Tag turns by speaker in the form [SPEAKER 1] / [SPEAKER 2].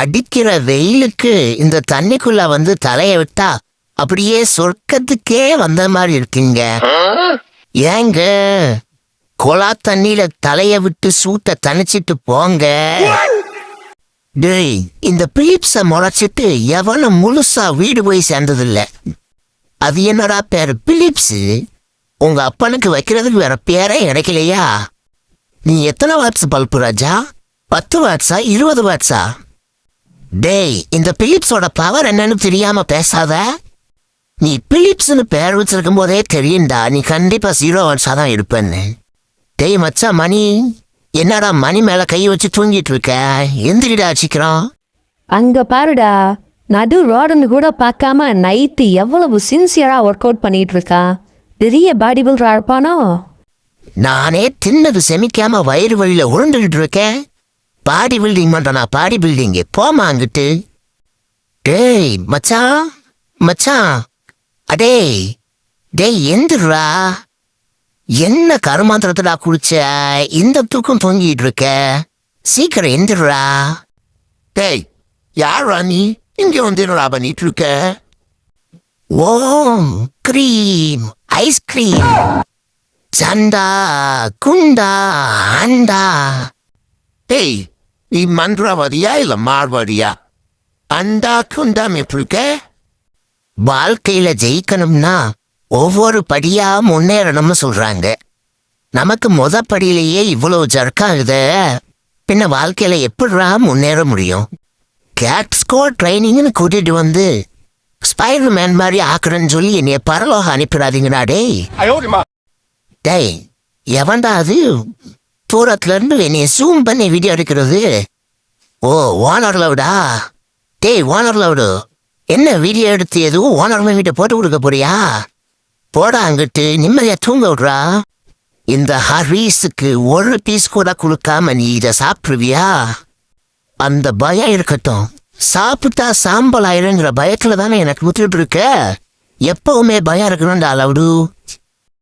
[SPEAKER 1] அடிக்கிற வெயிலுக்கு இந்த தண்ணிக்குள்ள வந்து தலைய விட்டா அப்படியே சொர்க்கத்துக்கே வந்த மாதிரி இருக்குங்க. ஏங்க? குழா தண்ணியில தலைய விட்டு சூட்ட தணிச்சிட்டு போங்க. டேய் இந்த பீப்ஸ முளைச்சிட்டு எவனும் முழுசா வீடு போய் சேர்ந்ததில்ல. அது என்னடா பேர் பிலிப்ஸ்? உங்க அப்பனுக்கு வைக்கிறதுக்கு வேற பேரே கிடைக்கலையா? நீ எத்தனை வாட்ஸ் பல்பு ராஜா? பத்து வாட்ஸா இருபது வாட்ஸா? டேய் இந்த பிலிப்ஸோட பவர் என்னன்னு தெரியாம பேசாத. நீ பிலிப்ஸ்னு பேர் வச்சிருக்கும் போதே தெரியும்டா. நீ கண்டிப்பா ஜீரோ வாட்ஸா தான் இருப்பேன்னு டேய் மச்சான் மணி. என்னடா மணி மேல கை வச்சு தூங்கிட்டு இருக்க? எந்திரிடா சீக்கிரம்.
[SPEAKER 2] அங்க பாருடா. நடு ரோடுன்னு கூட பார்க்காம நைட்டு எவ்வளவு சின்சியரா ஒர்க் அவுட் பண்ணிட்டு இருக்கா? பெரிய பாடி பில்டரா இருப்பானோ?
[SPEAKER 1] நானே தின்னது செமிக்காம வயிறு வழியில உருண்டுகிட்டு இருக்கேன். பாடி பில்டிங் பண்றனா பாடி பில்டிங். போமா அங்கிட்டு. டேய் மச்சான் மச்சான் அடேய் டேய் எந்திரா. என்ன கருமாந்திரத்தடா குளிச்ச? இந்த தூக்கம் தொங்கிட்டு இருக்க. சீக்கிரம் எந்திரா. டேய் யாரா நீ? இங்க வந்து என்னடா பண்ணிட்டு இருக்க? ஓம் கிரீம் ஐஸ்கிரீம் சண்டா குண்டா அண்டா டேய் இம்மந்திரவாதியா இல்லை மார்வாடியா அந்தா குந்தாம் எப்படிருக்க வாழ்க்கையில ஜெயிக்கணும்னா ஒவ்வொரு படியா முன்னேறணும்னு சொல்றாங்க. நமக்கு முத படியிலேயே இவ்வளவு ஜர்க்காகுத பின்ன வாழ்க்கையில எப்படிரா முன்னேற முடியும்? கேட் ஸ்கோர் ட்ரைனிங்னு கூட்டிட்டு வந்து ஸ்பைடர் மேன் மாதிரி ஆக்குறேன்னு சொல்லி என்னைய பரலோக அனுப்பிடாதீங்கடா டேய். டேய் எவன்டா அது? தூரத்துல இருந்து என்னைய ஜூம் பண்ணி வீடியோ எடுக்கிறது. ஓ ஓனர் லவுடா டேய் ஓனர் லவுடு என்ன வீடியோ எடுத்து எதுவும் ஓனர் வீட்டை போட்டு கொடுக்க போறியா? போடா அங்கிட்டு நிம்மதியா தூங்க விட்றா. இந்த ஹரீஸுக்கு ஒரு பீஸ் கூட கொடுக்காம நீ இதை சாப்பிடுவியா? அந்த பயம் இருக்கட்டும். சாப்பிட்டா சாம்பல் ஆயிருங்கிற பயத்துல தானே எனக்கு விட்டுட்டு இருக்க? எப்பவுமே பயம் இருக்கணும்டா லவுடு.